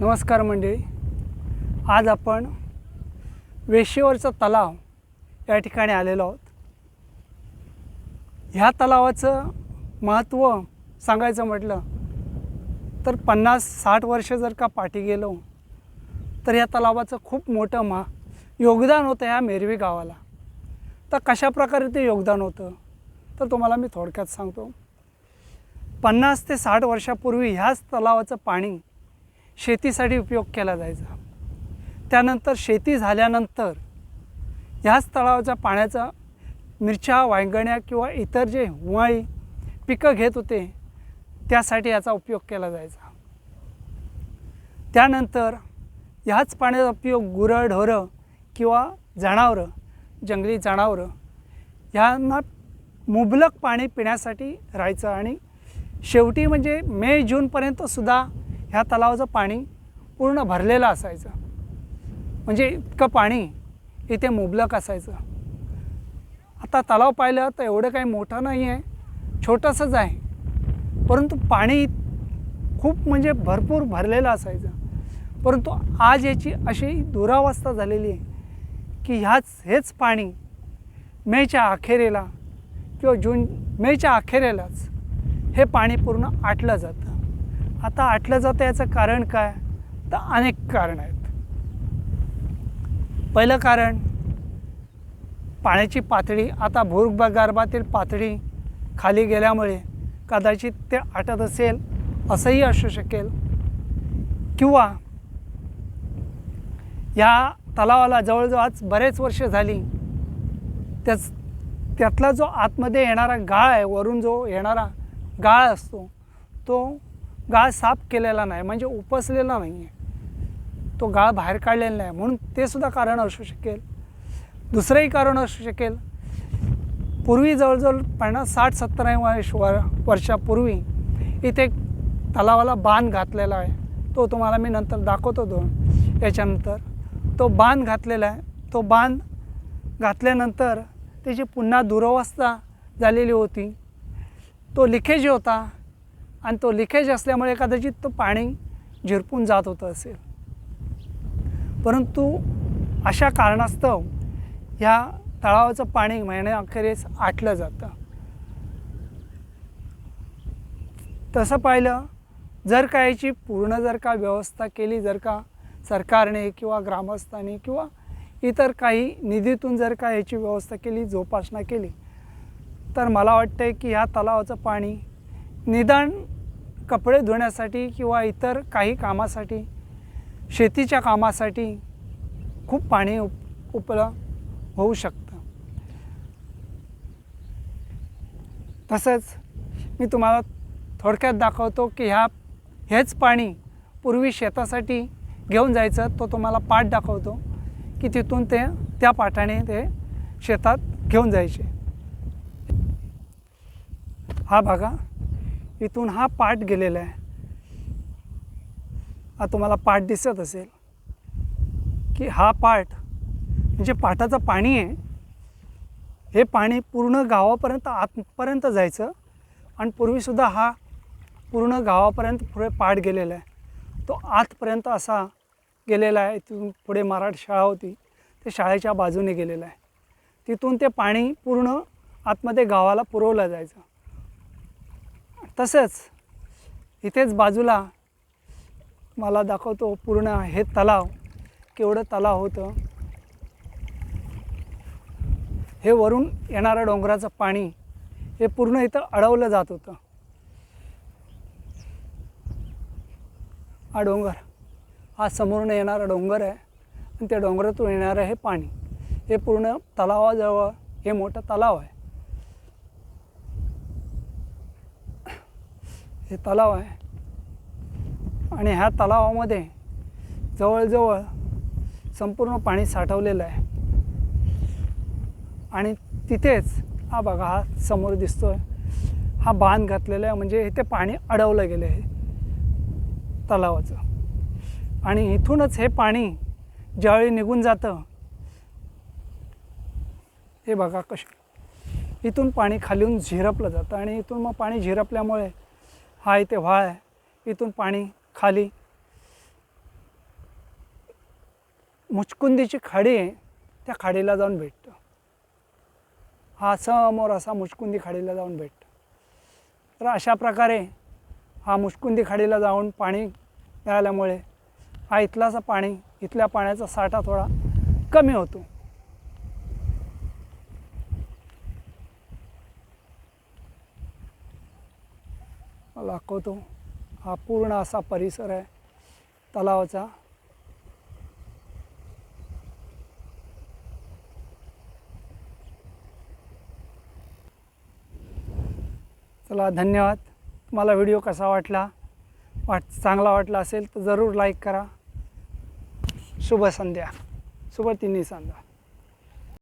नमस्कार मंडळी. आज आपण वेशीवरचा तलाव या ठिकाणी आलेलो आहोत. ह्या तलावाचं महत्त्व सांगायचं म्हटलं तर पन्नास साठ वर्ष जर का पाठी गेलो तर या तलावाचं खूप मोठं मा योगदान होतं ह्या मेरवी गावाला. तर कशा प्रकारे ते योगदान होतं तर तुम्हाला मी थोडक्यात सांगतो. पन्नास ते साठ वर्षापूर्वी ह्याच तलावाचं पाणी शेतीसाठी उपयोग केला जायचा. त्यानंतर शेती झाल्यानंतर ह्याच तलावाच्या पाण्याचा मिरच्या वांगण्या किंवा इतर जे हुवाळी पिकं घेत होते त्यासाठी याचा उपयोग केला जायचा. त्यानंतर ह्याच पाण्याचा उपयोग गुरं ढोरं किंवा जनावरं जंगली जनावरं ह्यांना मुबलक पाणी पिण्यासाठी राहायचं आणि शेवटी म्हणजे मे जूनपर्यंतसुद्धा ह्या तलावाचं पाणी पूर्ण भरलेलं असायचं. म्हणजे इतकं पाणी इथे मुबलक असायचं. आता तलाव पाहिलं तर एवढं काही मोठं नाही आहे छोटंसंच आहे. परंतु पाणी खूप म्हणजे भरपूर भरलेलं असायचं. परंतु आज याची अशी दुरावस्था झालेली आहे की ह्याच हेच पाणी मेच्या अखेरीला किंवा जून मेच्या अखेरेलाच हे पाणी पूर्ण आटलं जातं. आता आटलं जातं याचं कारण काय? तर अनेक कारण आहेत. पहिलं कारण पाण्याची पातळी आता भूगर्भातील पातळी खाली गेल्यामुळे कदाचित ते आटत असेल असंही असू शकेल. किंवा या तलावाला जवळजवळ आज बरेच वर्ष झाली त्याच त्यातला जो आतमध्ये येणारा गाळ आहे वरून जो येणारा गाळ असतो तो गाळ साफ केलेला नाही म्हणजे उपसलेला नाही आहे तो गाळ बाहेर काढलेला नाही म्हणून ते सुद्धा कारण असू शकेल. दुसरंही कारण असू शकेल. पूर्वी जवळजवळ पन्नास साठ सत्तर वर्ष वर वर्षापूर्वी इथे तलावाला बांध घातलेला आहे. तो तुम्हाला मी नंतर दाखवतो दोन. याच्यानंतर तो बांध घातलेला आहे. तो बांध घातल्यानंतर त्याची पुन्हा दुरवस्था झालेली होती. तो लिकेज होता. आणि तो लिकेज असल्यामुळे कदाचित तो पाणी झिरपून जात होतं असेल. परंतु अशा कारणास्तव ह्या तळावाचं पाणी महिन्याअखेरीस आटलं जातं. तसं पाहिलं जर का याची पूर्ण जर का व्यवस्था केली जर का सरकारने किंवा ग्रामस्थांनी किंवा इतर काही निधीतून जर का याची व्यवस्था केली जोपासना केली तर मला वाटतं आहे की ह्या तलावाचं पाणी निदान कपडे धुण्यासाठी किंवा इतर काही कामासाठी शेतीच्या कामासाठी खूप पाणी उप उपलब्ध होऊ शकतं. तसंच मी तुम्हाला थोडक्यात दाखवतो की ह्या हेच पाणी पूर्वी शेतासाठी घेऊन जायचं तो तुम्हाला पाठ दाखवतो की तिथून ते त्या पाठाने ते शेतात घेऊन जायचे. हा बघा. इथून हा पाठ गेलेला आहे. हा तुम्हाला पाठ दिसत असेल की हा पाठ म्हणजे पाटाचं पाणी आहे. हे पाणी पूर्ण गावापर्यंत आतपर्यंत जायचं आणि पूर्वीसुद्धा हा पूर्ण गावापर्यंत पुढे पाठ गेलेला आहे. तो आतपर्यंत असा गेलेला आहे. तिथून पुढे मराठी शाळा होती ते शाळेच्या बाजूने गेलेलं आहे. तिथून ते पाणी पूर्ण आतमध्ये गावाला पुरवलं जायचं. तसंच इथेच बाजूला मला दाखवतो पूर्ण हे तलाव केवढं तलाव होतं. हे वरून येणारं डोंगराचं पाणी हे पूर्ण इथं अडवलं जात होतं. हा डोंगर हा समोरून येणारा डोंगर आहे आणि त्या डोंगरातून येणारं हे पाणी हे पूर्ण तलावाजवळ हे मोठं तलाव आहे. हे तलाव आहे. आणि ह्या तलावामध्ये जवळजवळ संपूर्ण पाणी साठवलेलं आहे. आणि तिथेच हा बघा हा समोर दिसतो आहे हा बांध घातलेला आहे म्हणजे इथे पाणी अडवलं गेलं आहे तलावाचं. आणि इथूनच हे पाणी ज्यावेळी निघून जातं हे बघा कसे इथून पाणी खालीहून झिरपलं जातं. आणि इथून मग पाणी झिरपल्यामुळे हा इथे व्हाळ आहे. इथून पाणी खाली. मुचकुंदीची खाडी आहे त्या खाडीला जाऊन भेटतं. हा समोर असा मुचकुंदी खाडीला जाऊन भेटतं. तर अशा प्रकारे हा मुचकुंदी खाडीला जाऊन पाणी मिळाल्यामुळे हा इथलाचा पाणी इथल्या पाण्याचा साठा थोडा कमी होतो. मला दाखवतो हा पूर्ण असा परिसर आहे. तलावाचा. चला धन्यवाद. तुम्हाला व्हिडिओ कसा वाटला? वाट चांगला वाटला असेल तर जरूर लाईक करा. शुभ संध्या. शुभ तिन्ही संध्या.